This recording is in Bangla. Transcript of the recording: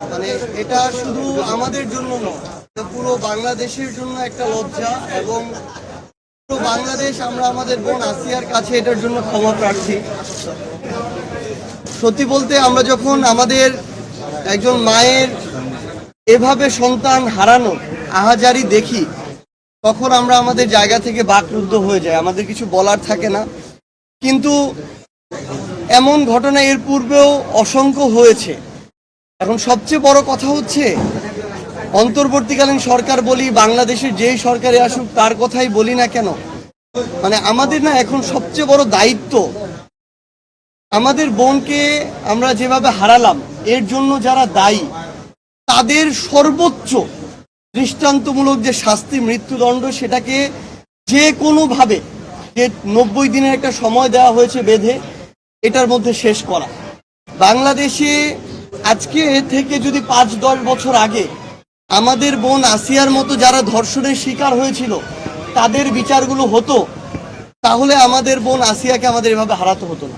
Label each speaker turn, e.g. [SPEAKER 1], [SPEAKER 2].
[SPEAKER 1] মানে এটা শুধু আমাদের জন্য নয় পুরো বাংলাদেশের জন্য একটা লজ্জা এবং পুরো বাংলাদেশ আমরা আমাদের বোন আসিয়ার কাছে এটার জন্য ক্ষমা প্রার্থী। সত্যি বলতে আমরা যখন আমাদের একজন মায়ের এভাবে সন্তান হারানো আহাজারি দেখি, তখন আমরা আমাদের জায়গা থেকে বাকরুদ্ধ হয়ে যায় আমাদের কিছু বলার থাকে না। কিন্তু এমন ঘটনা এর পূর্বেও অসংখ্য হয়েছে। এখন সবচেয়ে বড় কথা হচ্ছে, অন্তর্বর্তীকালীন সরকার বলি, বাংলাদেশের যেই সরকারে আসুক, তার কথাই বলি না কেন? মানে আমাদের না এখন সবচেয়ে বড় দায়িত্ব। আমাদের বোনকে আমরা যেভাবে হারালাম, এর জন্য যারা দায়ী, তাদের সর্বোচ্চ দৃষ্টান্তমূলক যে শাস্তি, মৃত্যুদণ্ড, সেটাকে যে কোনোভাবে যে নব্বই দিনের একটা সময় দেওয়া হয়েছে বেঁধে, এটার মধ্যে শেষ করা। বাংলাদেশে আজকে থেকে যদি পাঁচ দশ বছর আগে আমাদের বোন আসিয়ার মতো যারা ধর্ষণের শিকার হয়েছিল, তাদের বিচারগুলো হতো, তাহলে আমাদের বোন আসিয়াকে আমাদের এভাবে হারাতে হতো না।